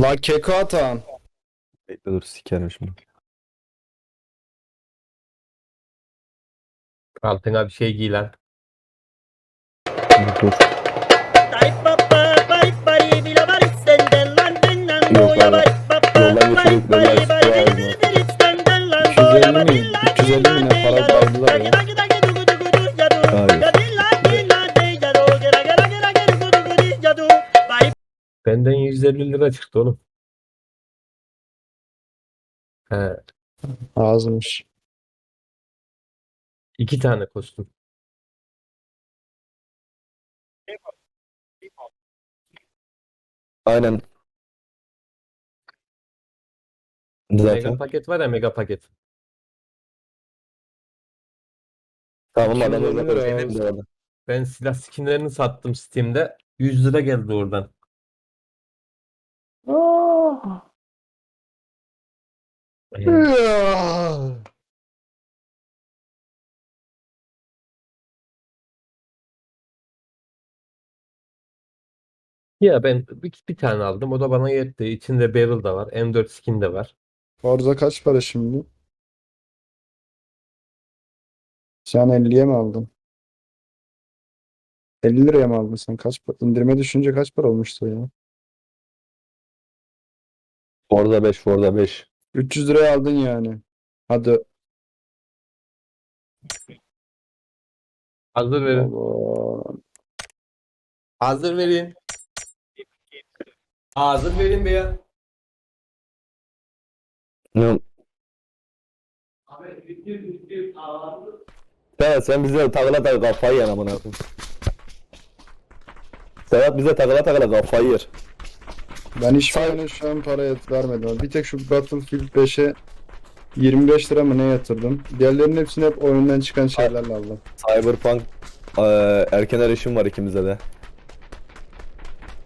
La keko atan. Bekle dur sikerim şimdi. Altına bir şey giy lan. Dur. Yok abi. Yoldan geçirdik dediler. 250 mi? 350 mi ne para baydılar ya. Benden 150 lira çıktı oğlum. He, Azmış. iki tane kostüm. Aynen. Mega Zaten. paket var ya mega paket. Tamam adam onu orada verelim. bu arada. Ben silah skinlerini sattım Steam'de. 100 lira geldi oradan. Ya ben bir, bir tane aldım. O da bana yetti. İçinde barrel da var. M4 skin de var. Forza kaç para şimdi? Sen 50'ye mi aldın? 50 liraya mı aldın sen? Kaç pa- indirime düşünce kaç para olmuştu ya? Forza 5, Forza 5. 300 liraya aldın yani. Hadi. Hazır verin. Allah. Hazır verin. Hazır verin be ya. Ne? Serhat sen bize takıla takıla kafayı yen amına koyayım. Serhat bize takıla takıla kafayı yer. Ben hiçbirine şu an para yat- vermedim. Bir tek şu Battlefield 5'e 25 lira mı ne yatırdım? Diğerlerinin hepsini hep oyundan çıkan şeylerle aldım. Cyberpunk eee, erken erişim var ikimize de.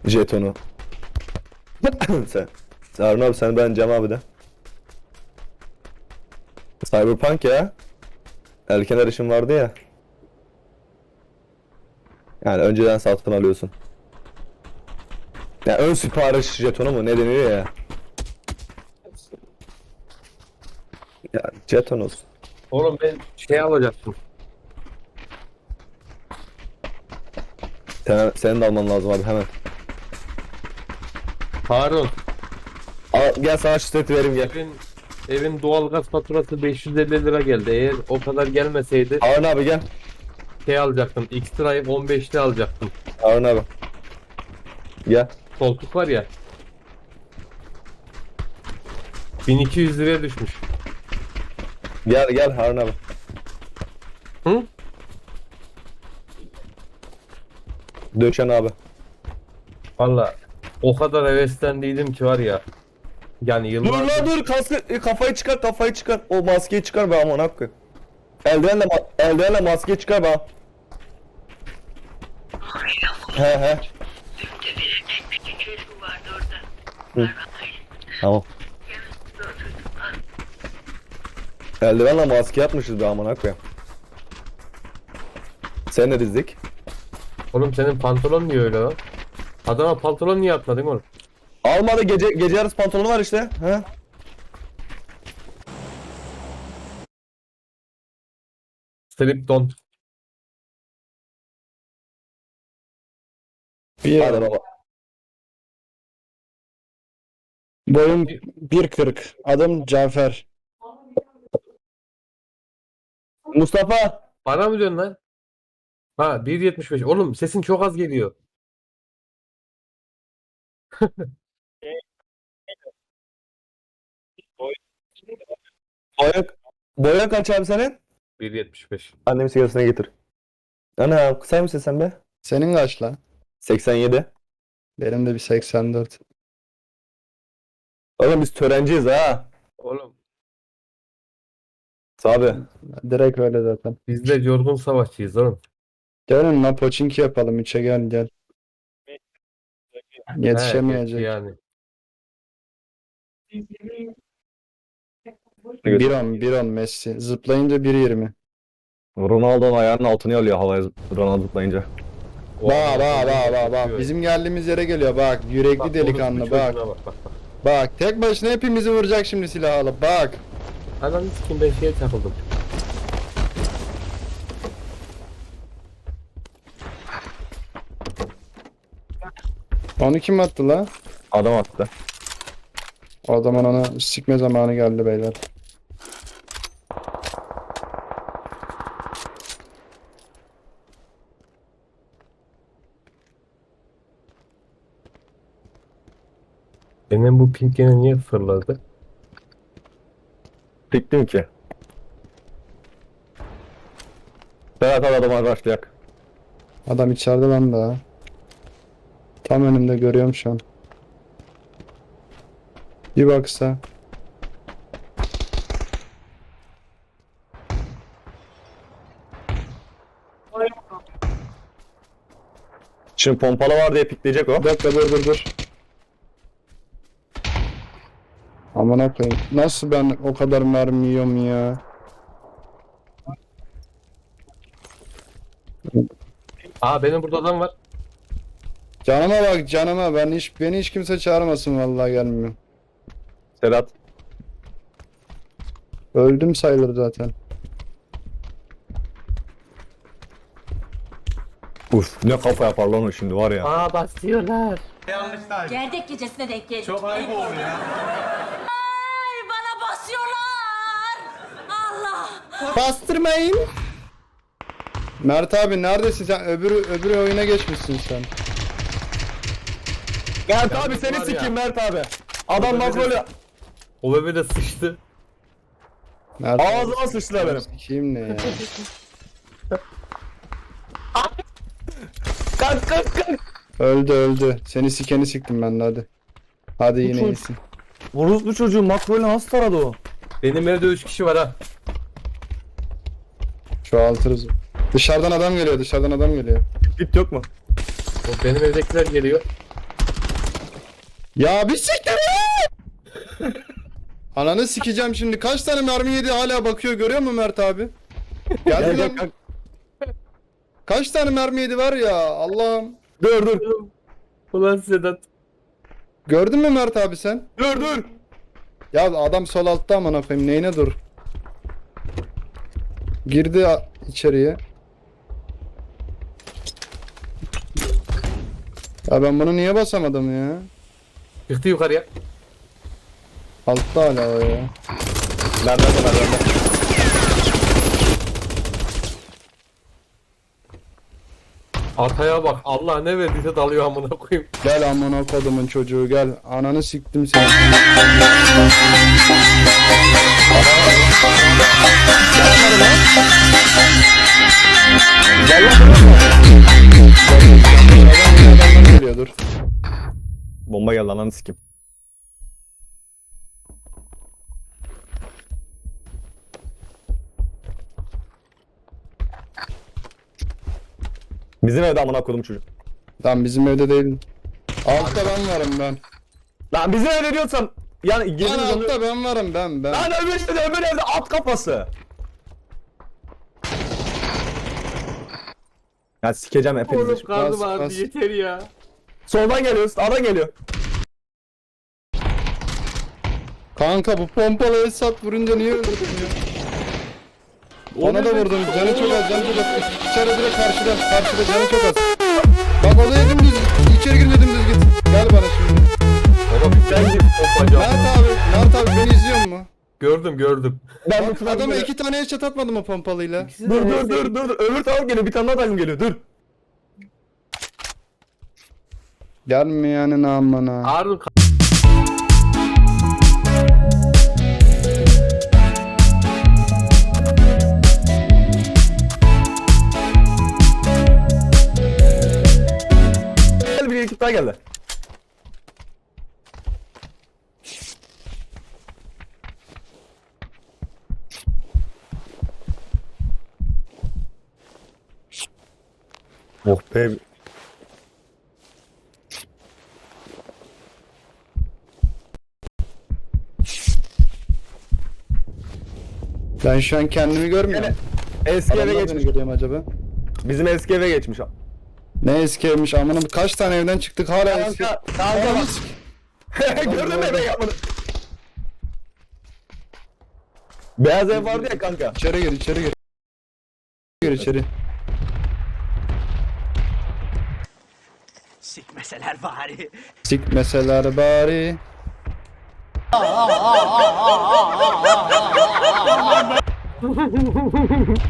Jetonu. sen. Harun abi sen ben Cem abi de. Cyberpunk ya. Erken erişim vardı ya. Yani önceden satın alıyorsun. Ya ön sipariş jetonu mu ne deniyor ya? Ya jeton olsun. Oğlum ben şey alacaktım. Sen, senin de alman lazım abi hemen. Harun. Al, gel sana seti vereyim gel. Evin, evin doğalgaz faturası 550 lira geldi. Eğer o kadar gelmeseydi Harun abi gel. şey alacaktım. Xtra'yı 15'li alacaktım. Harun abi. Gel. Koltuk var ya. 1200 liraya düşmüş. Gel gel Harun abi. Hı? Döşen abi. Valla o kadar heveslendiydim ki var ya. Yani Dur yıllardır lan dur kaskı e, kafayı çıkar kafayı çıkar. O maskeyi çıkar be aman hakkı. Eldivenle ma eldivenle maske çıkar be. He he. Hı. Tamam. Eldivenle maske yapmışız be aman hakkı. Sen ne dizdik? Oğlum senin pantolon niye öyle lan? Adama pantolon niye atmadın oğlum? Almadı gece gece yarısı pantolonu var işte. He? Strip don. Bir Hadi baba. Boyum 1.40. Adım Cafer. Mustafa. Bana mı diyorsun lan? Ha 1.75. Oğlum sesin çok az geliyor. Boya, boya kaç abi senin? 1.75. Annemin sigarasını getir. Ana kısa mısın sen be? Senin kaç lan? 87. Benim de bir 84. Oğlum biz törenciyiz ha. Oğlum Abi. Direkt öyle zaten. biz de yorgun savaşçıyız oğlum. Gelin lan poçinki yapalım. İçe gel gel. He, Yetişemeyecek. yani. Bir on, bir on Messi. Zıplayınca 1.20. Ronaldo'nun ayağının altını alıyor havaya Ronaldo zıplayınca. Bak bak bak bak bak. Bizim geldiğimiz yere geliyor bak. Yürekli Bak, delikanlı bak. Bak bak bak. Bak tek başına hepimizi vuracak şimdi silah alıp bak. Ananı sikeyim ben şeye takıldım. Onu kim attı la? Adam attı. O zaman ona sikme zamanı geldi beyler. Benim bu pink gene niye fırladı? Siktim ki. Berat al adamı başlayak. Adam içeride lan daha. Tam önümde görüyorum şu an. Bir baksa. Şimdi pompalı var diye pikleyecek o. Bir dakika dur dur dur. Aman koyayım. Nasıl ben o kadar mermi yiyorum ya? Aa benim burada adam var. Canıma bak canıma ben hiç beni hiç kimse çağırmasın vallahi gelmiyorum. Sedat. Öldüm sayılır zaten. Uf ne kafa yapar lan o şimdi var ya. Aa basıyorlar. Gerdek gecesine denk geldik. Çok ayıp oldu ya. Ay bana basıyorlar. Allah. Bastırmayın. Mert abi neredesin sen? Öbürü öbürü oyuna geçmişsin sen. Mert abi seni var ya. sikeyim Mert abi. Adam makroyla bir O bebe de sıçtı. Mert ağzıma sıçtılar benim. Sikeyim ne ya? Kalk kalk kalk. Öldü öldü. Seni sikeni siktim ben de hadi. Hadi yine çocuk- iyisin. Bu çocuğu makroyla nasıl taradı o? Benim evde 3 kişi var ha. Çoğaltırız. Dışarıdan adam geliyor dışarıdan adam geliyor. Git yok mu? O benim evdekiler geliyor. Ya bir siktir ya! Ananı sikeceğim şimdi. Kaç tane mermi yedi hala bakıyor görüyor musun Mert abi? Gel Geldi gel. Kaç tane mermi yedi var ya Allah'ım. Dur dur. Ulan Sedat. Gördün mü Mert abi sen? Dur dur. Ya adam sol altta amına koyayım neyine dur. Girdi içeriye. Ya ben bunu niye basamadım ya? Çıktı yukarıya. Altta hala o ya. Merdivende merdivende. Ataya bak. Allah ne verdiyse dalıyor amına koyayım. Gel amına kodumun çocuğu gel. Ananı siktim seni. Gel lan. Adamdan geliyor dur. Bomba geldi ananı sikim. Bizim evde amına koydum çocuk. Lan bizim evde değil. Altta ben varım ben. Lan bizim evde diyorsam yani Lan girdiğimiz onu... altta ben varım ben ben. Lan öbür evde öbür evde at kafası. Ya sikeceğim hepinizi. Oğlum karnım Bas, ağrıdı bas. yeter ya. Soldan geliyor, sağdan geliyor. Kanka bu pompalı hesap vurunca niye öldürdün ya? Ona da vurdum. Canı çok az, canı çok az. İçeri direkt karşıda, karşıda canı çok az. Bak odaya dümdüz, içeri girince dümdüz git. Gel bana şimdi. Baba sen git pompacı. Mert abi, Mert abi beni izliyor mu? Gördüm gördüm. Ben Bak adama iki tane headshot atmadım o pompalıyla. Dur dur dur dur. Öbür taraf geliyor. Bir tane daha takım geliyor. Dur. Gelmeyenin amına. Harun Ekip daha geldi. Oh be. Ben şu an kendimi görmüyorum. Eski eve Adamlar beni geçmiş. görüyor mu acaba? Bizim eski eve geçmiş. Ne eski evmiş amına kaç tane evden çıktık hala eski. Kanka, kanka bak. Gördün mü eve yapmanı? Beyaz ev vardı ya kanka. İçeri gir içeri gir. Gir içeri. Sikmeseler bari. Sikmeseler bari.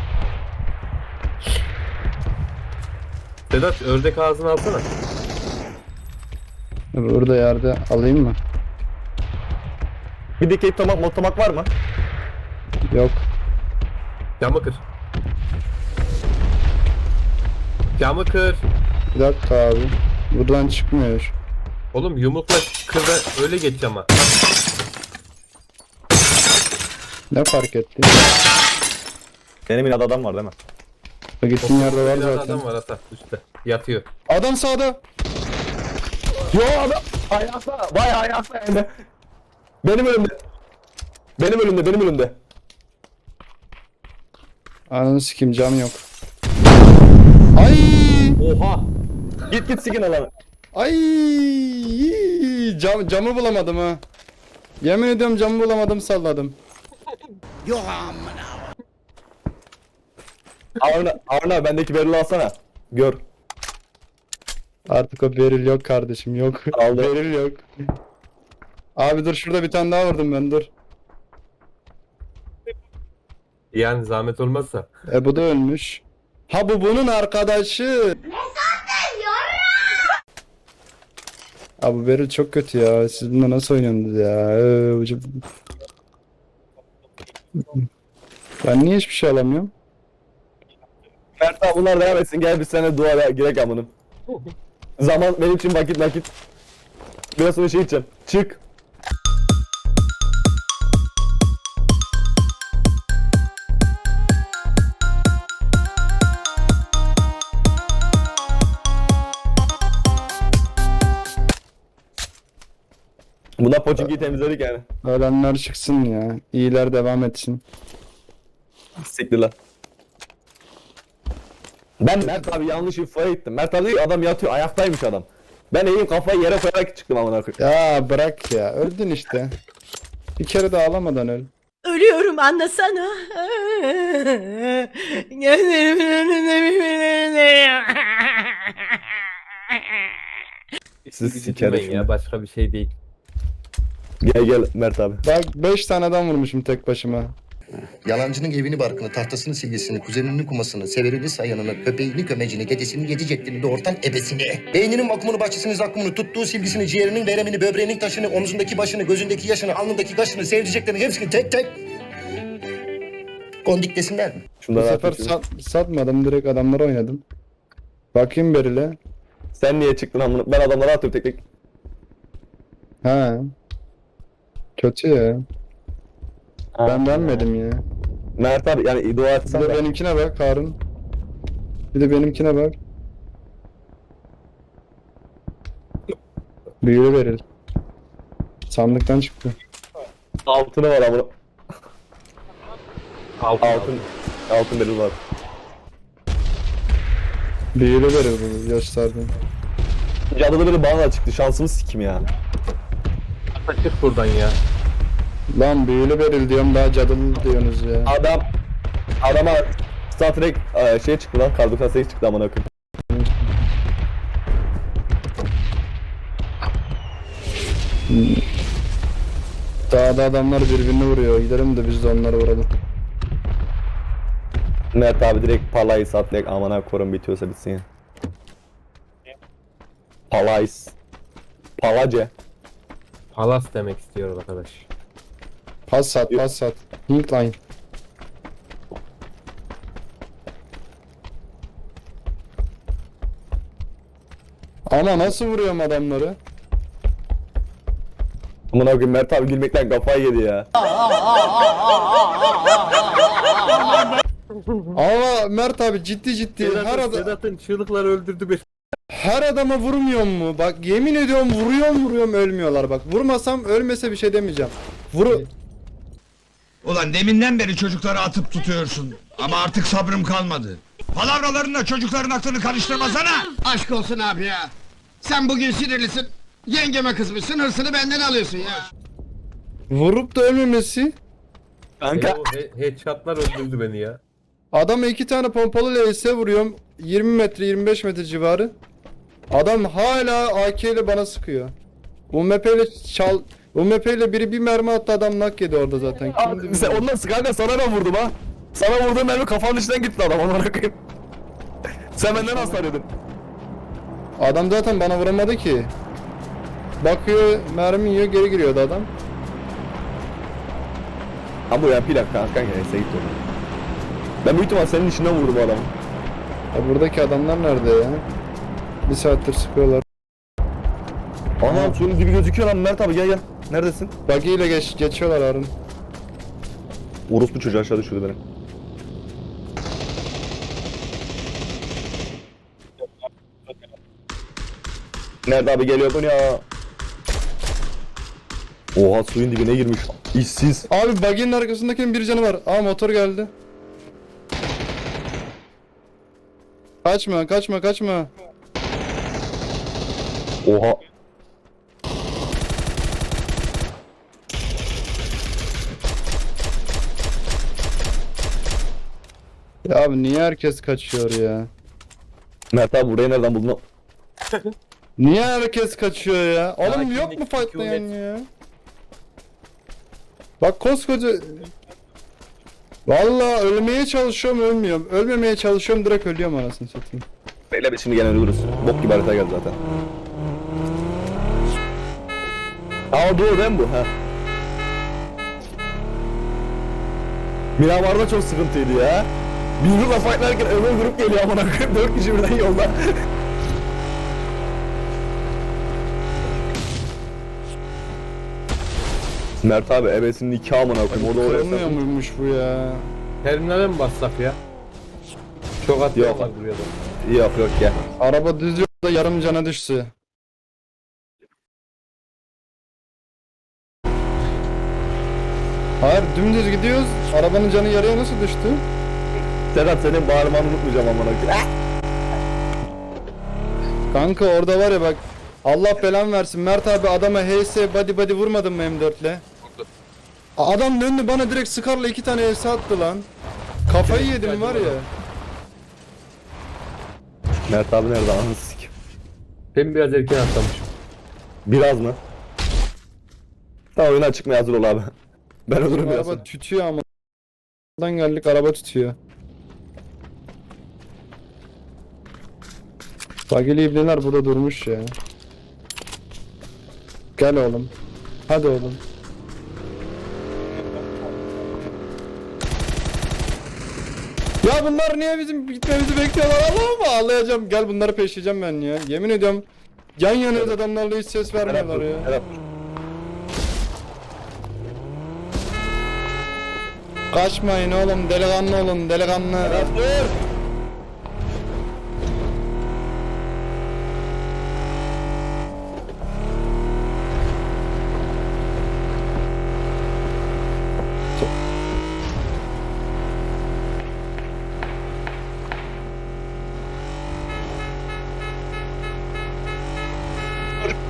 Sedat ördek ağzını alsana. Burada yerde alayım mı? Bir dikey tomak motomak var mı? Yok. Camı kır. Camı kır. Bir dakika abi. Buradan çıkmıyor. Oğlum yumrukla kır da öyle geç ama. Ne fark etti? Benim binada adam var değil mi? Gittiğin yerde var Bir zaten. adam var ata üstte. Yatıyor. Adam sağda. Yo adam ayakta. Vay ayakta yani. Benim önümde. Benim önümde, benim önümde. Ananı sikim cam yok. Ay! Oha. Git git sikin alanı. Ay! Cam, camı bulamadım ha. Yemin ediyorum camı bulamadım salladım. Arna, Arna bendeki berili alsana. Gör. Artık o beril yok kardeşim yok. Aldı. beril yok. Abi dur şurada bir tane daha vurdum ben dur. Yani zahmet olmazsa. E bu da ölmüş. Ha bu bunun arkadaşı. Abi bu Beril çok kötü ya. Siz bununla nasıl oynuyorsunuz ya? Ee, Ben niye hiçbir şey alamıyorum? Mert abi bunlar devam etsin. Gel bir sene dua girek amınım. Zaman benim için vakit vakit. Biraz sonra şey içeceğim. Çık. Buna poçinkiyi temizledik yani. Ölenler çıksın ya. İyiler devam etsin. Siktir lan. Ben Mert abi yanlış ifade ettim. Mert abi diyor ki, adam yatıyor ayaktaymış adam. Ben eğim kafayı yere koyarak çıktım amına koyayım. Ya bırak ya. Öldün işte. Bir kere de ağlamadan öl. Ölüyorum anlasana. Gözlerimin önünde birbirlerine. Siz sikerim ya başka bir şey değil. Gel gel Mert abi. Bak 5 tane adam vurmuşum tek başıma. Yalancının evini barkını, tahtasını silgisini, kuzeninin kumasını, severini sayanını, köpeğini kömecini, dedesini yedi ceddini, doğurtan ebesini. Beyninin vakumunu, bahçesini, zakkumunu, tuttuğu silgisini, ciğerinin veremini, böbreğinin taşını, omzundaki başını, gözündeki yaşını, alnındaki kaşını, sevdiceklerini hepsini tek tek... Kondik desinler mi? Bu Şunları sefer sat, satmadım direkt adamlara oynadım. Bakayım Beril'e. Sen niye çıktın amına? Ben adamlara atıyorum tek tek. Ha. Kötü ya. Ben beğenmedim ya. Mert abi yani dua Bir etsen de de. benimkine bak Harun. Bir de benimkine bak. Büyülü Beril. Sandıktan çıktı. Altını var amına. Altın. Altın. Altın beril var. Büyülü Beril bu gösterdim. Cadıda biri bana çıktı. Şansımız sikim ya. Çık buradan ya. Lan büyülü Beril diyorum daha cadılı diyorsunuz ya. Adam adama Star Trek e, şey çıktı lan. Kar 98 çıktı amına koyayım. Dağda adamlar birbirini vuruyor. Gidelim de biz de onları vuralım. Mert abi direkt palayı sat direkt amına korum bitiyorsa bitsin ya. Palays. Palace. Palas demek istiyor arkadaş. Pas sat, pas sat. Linkline. Ama nasıl vuruyorum adamları? Amına koyayım Mert abi gülmekten kafayı yedi ya. Ama Mert abi ciddi ciddi her, Sedat'ın, ada- Sedat'ın çığlıkları öldürdü bir. her adama vurmuyor mu? Bak yemin ediyorum vuruyorum vuruyorum ölmüyorlar bak. Vurmasam ölmese bir şey demeyeceğim. Vuru Ulan deminden beri çocukları atıp tutuyorsun. Ama artık sabrım kalmadı. Palavralarınla çocukların aklını karıştırmasana. Aşk olsun abi ya. Sen bugün sinirlisin. Yengeme kızmışsın hırsını benden alıyorsun ya. Vurup da ölmemesi. Kanka. He- headshotlar öldürdü beni ya. Adama iki tane pompalı LS vuruyorum. 20 metre 25 metre civarı. Adam hala AK ile bana sıkıyor. UMP ile çal... UMP ile biri bir mermi attı adam nak yedi orada zaten. Kimdi Abi, sen bilmiyorum. ondan kanka sana ben vurdum ha. Sana vurduğum mermi kafanın içinden gitti adam amına koyayım. Sen benden hasar yedin. Adam zaten bana vuramadı ki. Bakıyor mermi yiyor geri giriyordu adam. Ama bu ya bir dakika kanka neyse gitti onu. Ben büyük ihtimal senin içinden vurdum bu adamı. Ya buradaki adamlar nerede ya? Bir saattir sıkıyorlar. Aha suyun dibi gözüküyor lan Mert abi gel gel. Neredesin? Buggy ile geç, geçiyorlar Harun. Orospu çocuğu aşağı düşürdü beni. Nerede abi geliyor bu ya? Oha suyun dibine girmiş. İşsiz. Abi buggy'nin arkasındakinin bir canı var. Aa motor geldi. Kaçma kaçma kaçma. Oha. Ya abi niye herkes kaçıyor ya? Mert abi burayı nereden buldun? Niye herkes kaçıyor ya? Oğlum yok mu fightlayan ya? Bak koskoca... Valla ölmeye çalışıyorum ölmüyorum. Ölmemeye çalışıyorum direkt ölüyorum anasını satayım. Böyle biz şimdi gene ölürüz. Bok gibi harita geldi zaten. Aa doğru mi bu? Ha. Miramar'da çok sıkıntıydı ya. Bir grupla fightlarken öbür grup geliyor amına koyayım. Dört kişi birden yolda. Mert abi ebesinin iki amına koyayım. Orada oraya Kırılmıyor muymuş bu ya? Terminale mi bassak ya? Çok atıyorlar buraya da. Yok yok gel. Araba düz yolda yarım cana düştü. Hayır dümdüz gidiyoruz. Arabanın canı yarıya nasıl düştü? Sedat senin bağırmanı unutmayacağım amına koyayım. Kanka orada var ya bak. Allah belan versin. Mert abi adama HS body body vurmadın mı M4'le? A- Adam döndü bana direkt sıkarla iki tane HS attı lan. Kafayı yedim var ya. Mert abi nerede anasını sikeyim. Ben biraz erken atlamışım. Biraz mı? Tamam oyuna çıkmaya hazır ol abi. Ben ölürüm biraz. Araba tütüyor ama. Buradan geldik araba tütüyor. Bageli ibneler burada durmuş ya. Gel oğlum. Hadi oğlum. Ya bunlar niye bizim gitmemizi bekliyorlar Allah'ım ağlayacağım. Gel bunları peşleyeceğim ben ya. Yemin ediyorum. Yan yanayız adamlarla hiç ses vermiyorlar ya. Serap. Kaçmayın oğlum delikanlı olun delikanlı. Dur.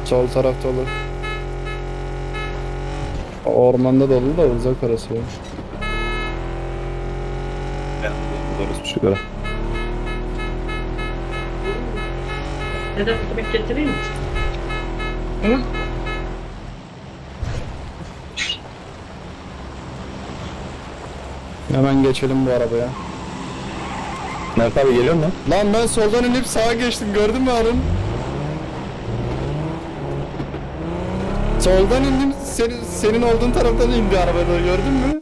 Sol tarafta olur. Ormanda dolu da uzak orası ya. Doğrusu şu kadar. Neden ekmek getireyim mi? Hemen geçelim bu arabaya. Mert abi geliyor mu? Lan ben soldan inip sağa geçtim gördün mü Harun? Soldan indim senin, senin olduğun taraftan indi arabada gördün mü?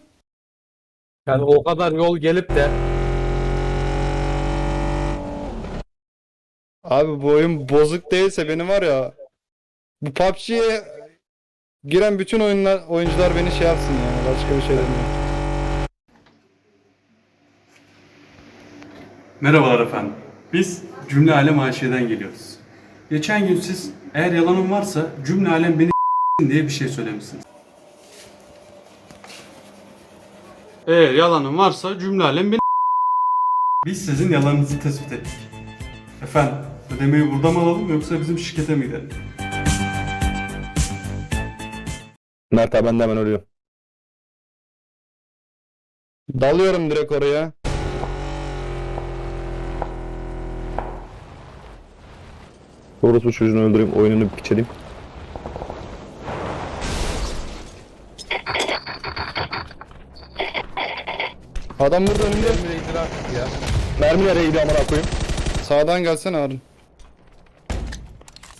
Yani o kadar yol gelip de Abi bu oyun bozuk değilse benim var ya bu PUBG'ye giren bütün oyunlar oyuncular beni şey yapsın yani başka bir şey demiyorum. Merhabalar efendim. Biz Cümle Alem AŞ'den geliyoruz. Geçen gün siz eğer yalanım varsa Cümle Alem beni diye bir şey söylemişsiniz. Eğer yalanım varsa Cümle Alem beni Biz sizin yalanınızı tespit ettik. Efendim, ödemeyi burada mı alalım yoksa bizim şirkete mi gidelim? Mert abi ben de hemen ölüyorum. Dalıyorum direkt oraya. Orası bu çocuğunu öldüreyim oyununu bir Adam burada önümde. Mermi nereye gidiyor amına koyayım? Sağdan gelsene Harun.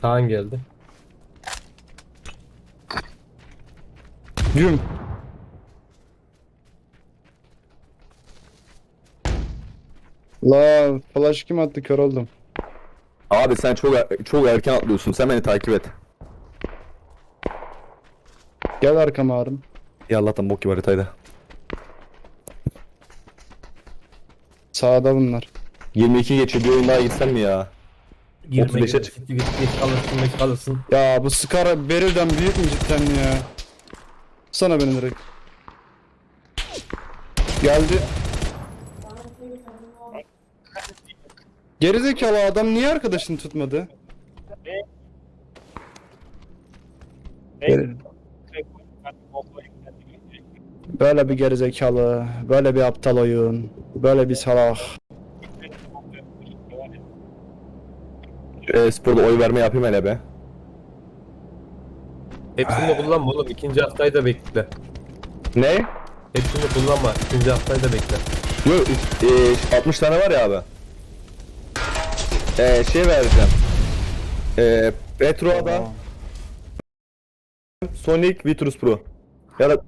Sağın geldi. Güm. La flash kim attı kör oldum. Abi sen çok er- çok erken atlıyorsun. Sen beni takip et. Gel arkama Harun. Ya Allah'tan bok gibi haritaydı. Sağda bunlar. 22 geçiyor bir oyun daha gitsen mi ya? Girme 35'e girme. çık. Siktir git geç kalırsın geç kalırsın. Ya bu Scar Beryl'den büyük mü cidden ya? Sana beni direkt. Geldi. Gerizekalı adam niye arkadaşını tutmadı? Böyle bir gerizekalı, böyle bir aptal oyun, böyle bir salak. E, sporda oy verme yapayım hele be. Hepsini de kullanma oğlum. ikinci haftayı da bekle. Ne? Hepsini kullanma. ikinci haftayı da bekle. Yok e, 60 tane var ya abi. E, şey vereceğim. E, Retro'da Sonic Vitrus Pro. Ya da